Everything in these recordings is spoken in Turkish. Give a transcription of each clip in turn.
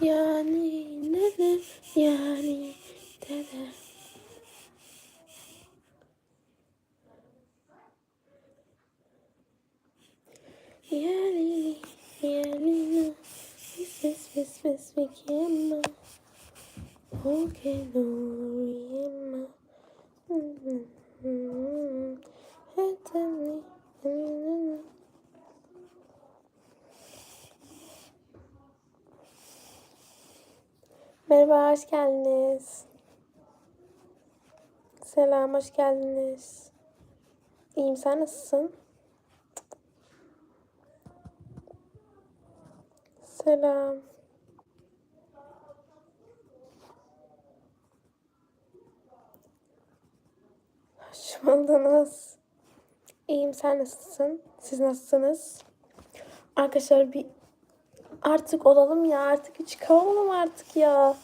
Yani ne de yani dede. Yani yani Fes fes fes fes fekema Oke nuriyema Hetani Merhaba, hoş geldiniz. Selam, hoş geldiniz. İyiyim, sen nasılsın? Selam. Hoş buldunuz. İyiyim, sen nasılsın? Siz nasılsınız? Arkadaşlar bir artık olalım ya, artık bir çıkalım artık ya.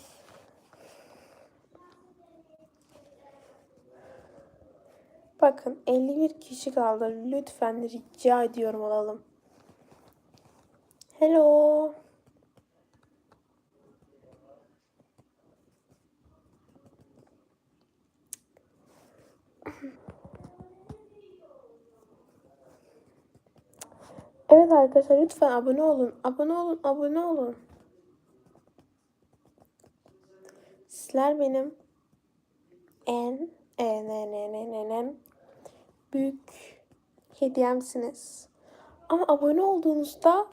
Bakın 51 kişi kaldı. Lütfen rica ediyorum olalım. Hello. Evet arkadaşlar lütfen abone olun. Abone olun, abone olun. Sizler benim en en en en en en, en büyük hediyemsiniz. Ama abone olduğunuzda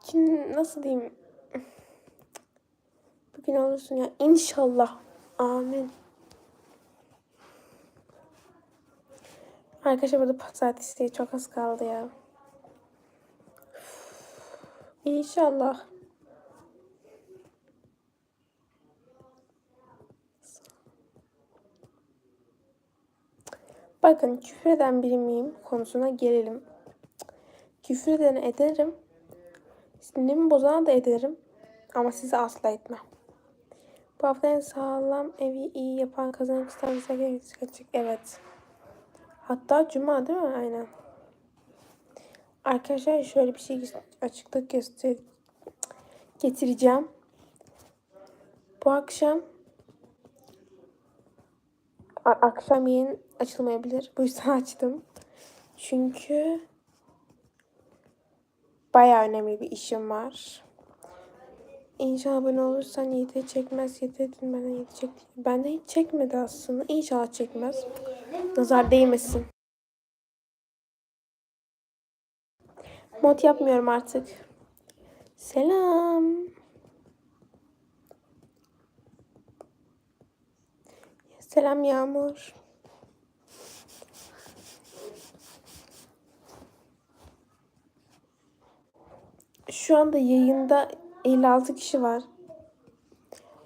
kim nasıl diyeyim bugün olursun ya inşallah amin. Arkadaşlar burada pazartesi çok az kaldı ya. İnşallah. Bakın küfür eden biri miyim konusuna gelelim. Küfür edene ederim. Sinirimi bozana da ederim. Ama size asla etmem. Bu hafta en sağlam evi iyi yapan kazanç isterse açık. Evet. Hatta cuma değil mi? Aynen. Arkadaşlar şöyle bir şey açıklık göster getireceğim. Bu akşam akşam yayın açılmayabilir. Bu yüzden açtım. Çünkü bayağı önemli bir işim var. İnşallah abone olursan Yiğit'e çekmez. Yiğit dedin bana Yiğit çek. Bende hiç çekmedi aslında. İnşallah çekmez. Nazar değmesin. Mod yapmıyorum artık. Selam. Selam Yağmur. Şu anda yayında 56 kişi var.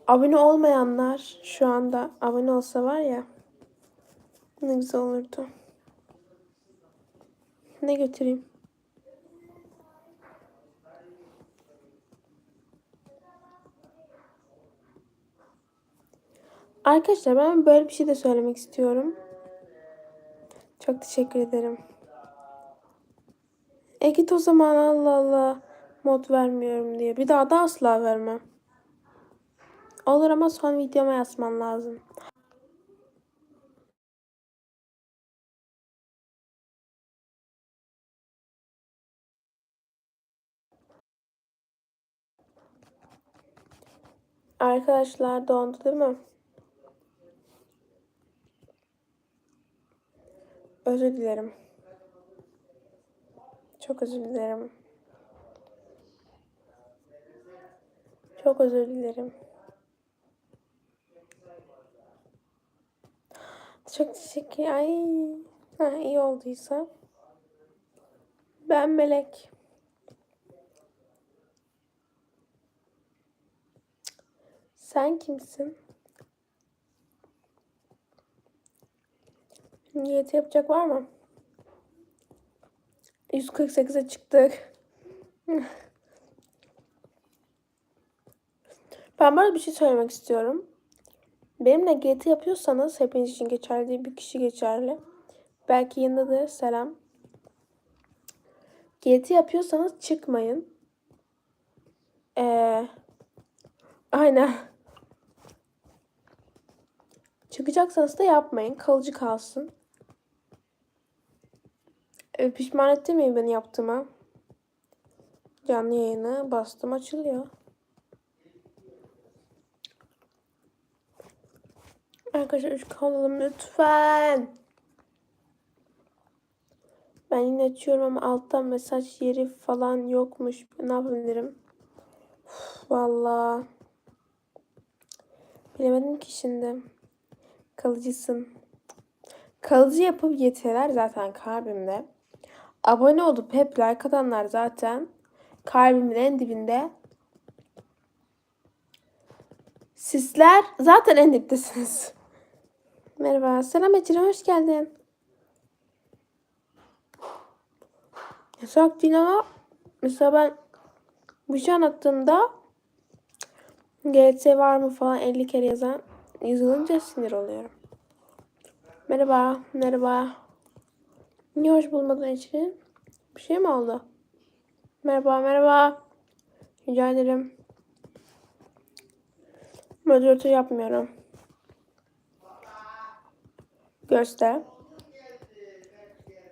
Abone olmayanlar şu anda abone olsa var ya ne güzel olurdu. Ne götüreyim? Arkadaşlar ben böyle bir şey de söylemek istiyorum. Çok teşekkür ederim. E git o zaman Allah Allah mod vermiyorum diye. Bir daha da asla vermem. Olur ama son videoma yazman lazım. Arkadaşlar dondu değil mi? Özür dilerim. Çok özür dilerim. Çok özür dilerim. Çok teşekkür. Ay. Ha, iyi olduysa. Ben Melek. Sen kimsin? Niyeti yapacak var mı? 148'e çıktık. Ben böyle bir şey söylemek istiyorum. Benimle GT yapıyorsanız hepiniz için geçerli bir kişi geçerli. Belki yanındadır. Selam. GT yapıyorsanız çıkmayın. Ee, aynen. Çıkacaksanız da yapmayın. Kalıcı kalsın. Ee, pişman etti miyim beni yaptığıma? Canlı yayını bastım açılıyor. Arkadaşlar 3 kalalım lütfen. Ben yine açıyorum ama alttan mesaj yeri falan yokmuş. Ne yapabilirim? Uf, Vallahi. Bilemedim ki şimdi. Kalıcısın. Kalıcı yapıp yeteler zaten kalbimde. Abone olup hep like atanlar zaten kalbimin en dibinde. Sizler zaten en diptesiniz. Merhaba. Selam Ecrin. Hoş geldin. Yasak değil ama mesela ben bir şey anlattığımda GT var mı falan 50 kere yazan yazılınca sinir oluyorum. Merhaba, merhaba. Niye hoş bulmadın Ecrin? Bir şey mi oldu? Merhaba, merhaba. Rica ederim. Moderatör yapmıyorum. Göster.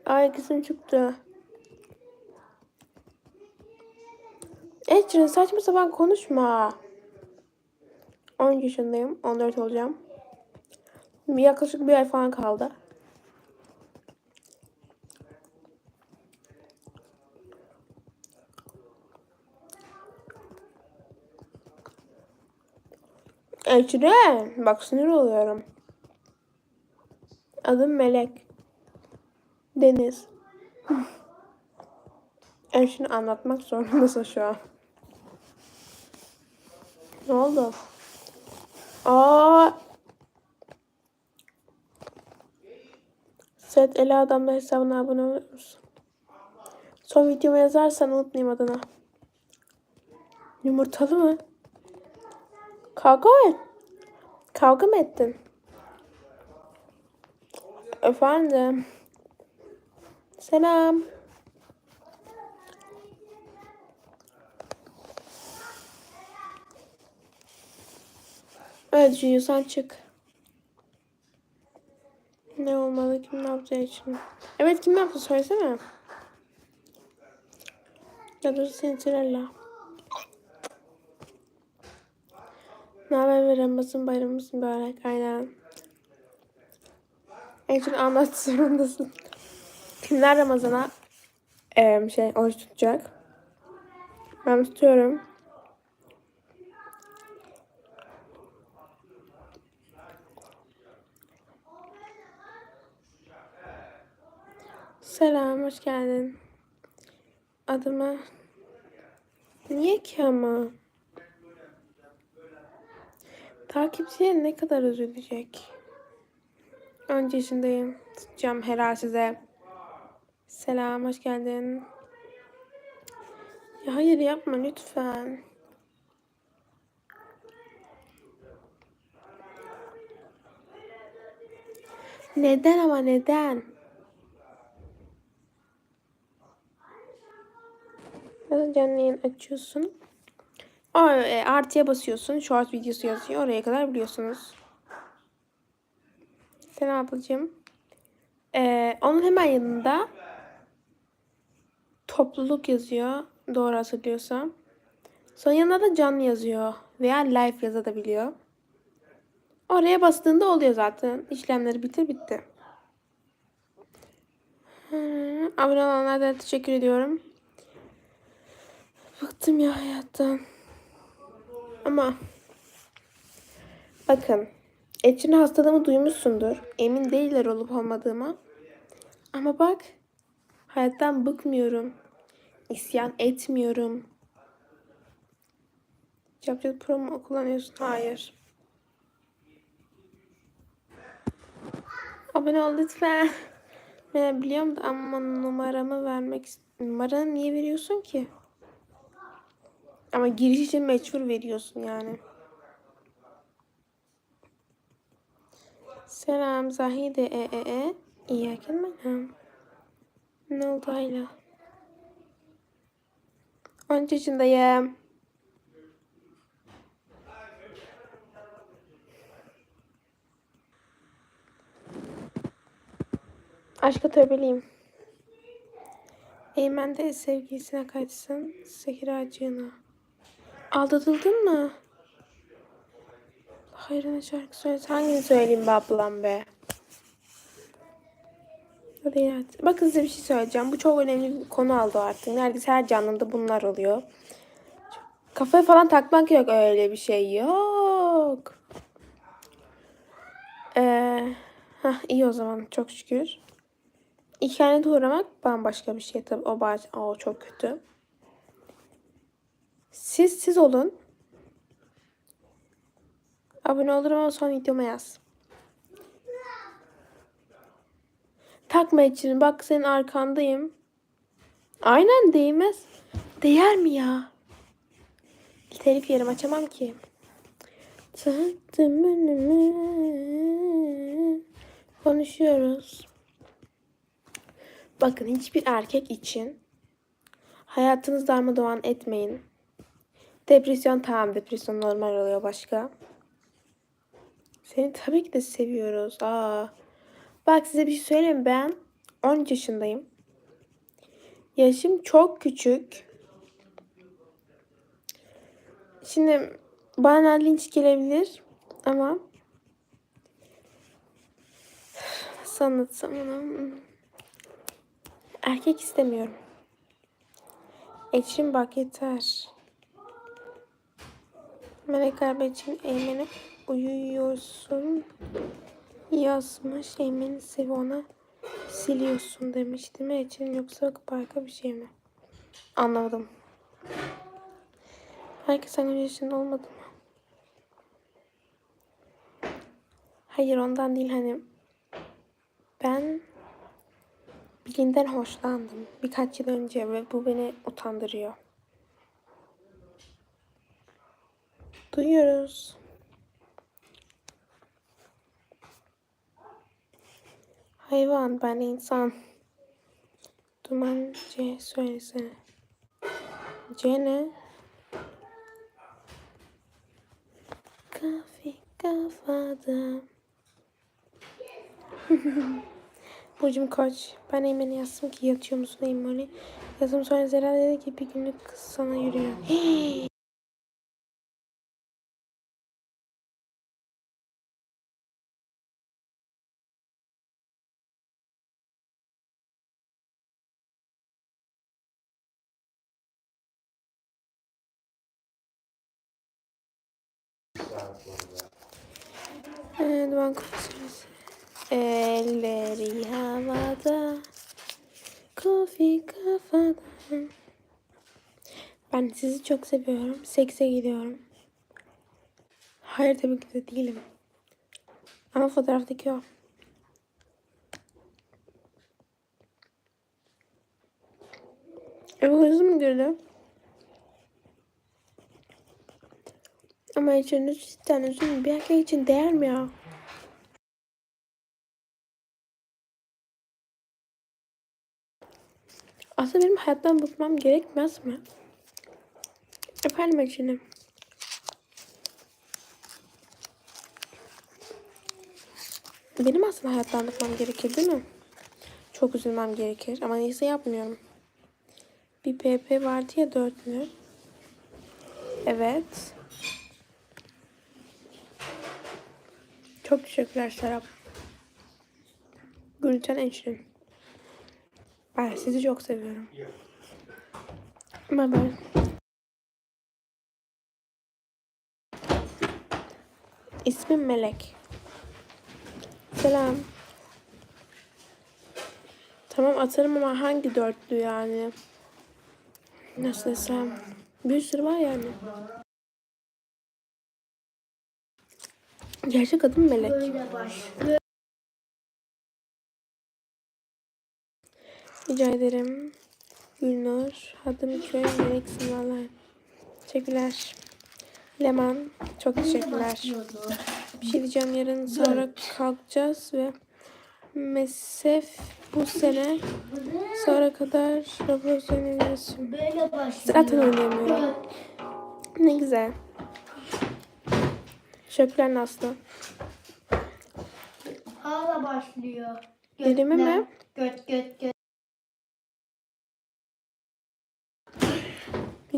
Ay kızım çıktı. Ecrin saçma sapan konuşma. 10 yaşındayım. 14 olacağım. Yaklaşık bir ay falan kaldı. Ecrin. Bak sinir oluyorum. Adım Melek. Deniz. Ecrin anlatmak zorundasın şu an. Ne oldu? Set Ela Adam'da hesabına abone olur? Son videomu yazarsan unutmayayım adını. Yumurtalı mı? Kavga mı? Kavga mı ettin? Efendim. Selam. Evet Junior sen çık. Ne olmalı kim ne yaptığı için. Evet kim ne yaptı söylesene. Ya dur Cinderella. Ne haber ve Ramazan bayramımız mübarek. Aynen. Ecrin anlat zorundasın. Kimler Ramazan'a eee, şey oruç tutacak? Ben tutuyorum. Selam, hoş geldin. Adıma... Niye ki ama? Takipçiler ne kadar üzülecek? 10 yaşındayım. Tutacağım helal size. Selam, hoş geldin. Ya hayır yapma lütfen. Neden ama neden? Nasıl canlı yayın açıyorsun? O, e, artıya basıyorsun. Short videosu yazıyor. Oraya kadar biliyorsunuz. Sen ablacığım. Ee, onun hemen yanında topluluk yazıyor. Doğru hatırlıyorsam. Son yanında da canlı yazıyor. Veya live yazabiliyor. Oraya bastığında oluyor zaten. İşlemleri bitir bitti. Hı, abone olanlara teşekkür ediyorum. Bıktım ya hayattan. Ama bakın Ecrin hastalığımı duymuşsundur. Emin değiller olup olmadığıma. Ama bak hayattan bıkmıyorum. İsyan etmiyorum. Capcut Pro mu kullanıyorsun? Hayır. Abone ol lütfen. Ben biliyorum da ama numaramı vermek Numaranı niye veriyorsun ki? Ama giriş için meçhul veriyorsun yani. Selam Zahide e e e. İyi akın Ne oldu Ayla? 13 yaşındayım. Aşka tövbeliyim. Eymen de sevgilisine kaçsın. Sehir acığına. Aldatıldın mı? Hayrına şarkı söyle. Hangini söyleyeyim be ablam be? Hadi ya. Bakın size bir şey söyleyeceğim. Bu çok önemli bir konu aldı artık. Neredeyse her canlında bunlar oluyor. Kafaya falan takmak yok öyle bir şey yok. Ee, heh, iyi o zaman çok şükür. İhanete uğramak bambaşka bir şey tabii. O, o çok kötü. Siz siz olun. Abone olurum ama son videoma yaz. Takma için. Bak senin arkandayım. Aynen değmez. Değer mi ya? Telif yerim açamam ki. Konuşuyoruz. Bakın hiçbir erkek için hayatınız darmadağın etmeyin. Depresyon tamam depresyon normal oluyor başka. Seni tabii ki de seviyoruz. Aa. Bak size bir şey söyleyeyim ben 13 yaşındayım. Yaşım çok küçük. Şimdi bana linç gelebilir ama nasıl anlatsam onu? Erkek istemiyorum. Eşim bak yeter. Melek Erbeç'in Eymen'e uyuyorsun yazmış. Eymen'i sevi ona siliyorsun demiş değil mi Eçin yoksa başka bir şey mi? Anlamadım. Herkes sen yaşında olmadı mı? Hayır ondan değil hani ben birinden hoşlandım birkaç yıl önce ve bu beni utandırıyor. Duyuyoruz. Hayvan ben insan. Duman C söylesene. C ne? Kafe kafada. Burcum koç. Ben Eymen'e yazdım ki yatıyor musun Eymen'e? Yazdım sonra Zera dedi ki bir günlük kız sana yürüyor. Ben konuşuyoruz. Elleri havada, kofi kafada. Ben sizi çok seviyorum. Sekse gidiyorum. Hayır tabii ki de değilim. Ama fotoğraftaki o. E bu hızlı mı girdi? Ama içinde cidden üzüm bir erkek için değer mi ya? Aslında benim hayattan bıkmam gerekmez mi? Efendim içine. Benim aslında hayattan bıkmam gerekir değil mi? Çok üzülmem gerekir ama neyse yapmıyorum. Bir PP vardı ya dörtlü. Evet. Çok teşekkürler Serap. Gülten Enşrin. Ben sizi çok seviyorum. Bye bye. İsmim Melek. Selam. Tamam atarım ama hangi dörtlü yani? Nasıl desem? Bir sürü var yani. Gerçek adım Melek. Böyle. Rica ederim. Gülnur. Adım köy Meleksin valla. Teşekkürler. Leman. Çok teşekkürler. Bir şey diyeceğim yarın sonra kalkacağız ve Mesef bu sene sonra kadar Roblox başlıyor. Zaten oynayamıyorum. Ne güzel. Teşekkürler Naslı. Hala başlıyor. Dilimi mi? Göt göt göt.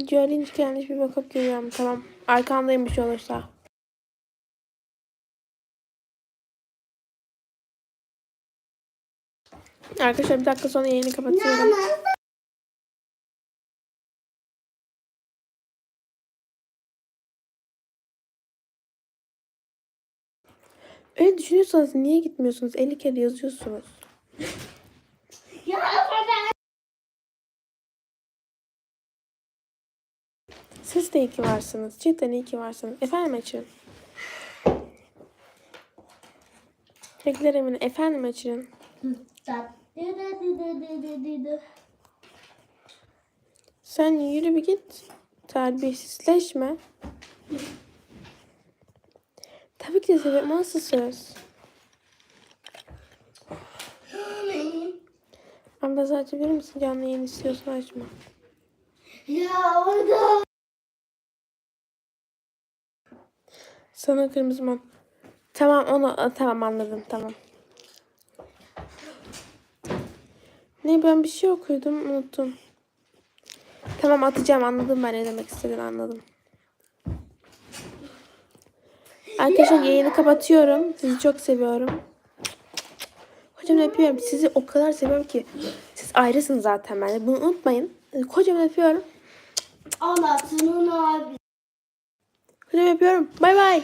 Video arayınca yanlış bir bakıp geliyorum. Tamam. Arkandayım bir şey olursa. Arkadaşlar bir dakika sonra yayını kapatıyorum. Öyle düşünüyorsanız niye gitmiyorsunuz? 50 kere yazıyorsunuz. Ya baba. Siz de iyi ki varsınız. Cidden iyi ki varsınız. Efendim açın. Bekler Emine. Efendim açın. Sen yürü bir git. Terbiyesizleşme. Tabii ki de severim. Nasıl söz? Sadece verir misin? Canlı yayın istiyorsan açma. Ya orada. Sana kırmızı mont. Tamam onu tamam anladım tamam. Ne ben bir şey okuyordum unuttum. Tamam atacağım anladım ben ne demek istediğini anladım. Arkadaşlar yayını kapatıyorum. Sizi çok seviyorum. Kocaman öpüyorum. Sizi o kadar seviyorum ki. Siz ayrısınız zaten bende. Bunu unutmayın. Kocaman öpüyorum. Anlatının abi. Kocaman öpüyorum. Bay bay.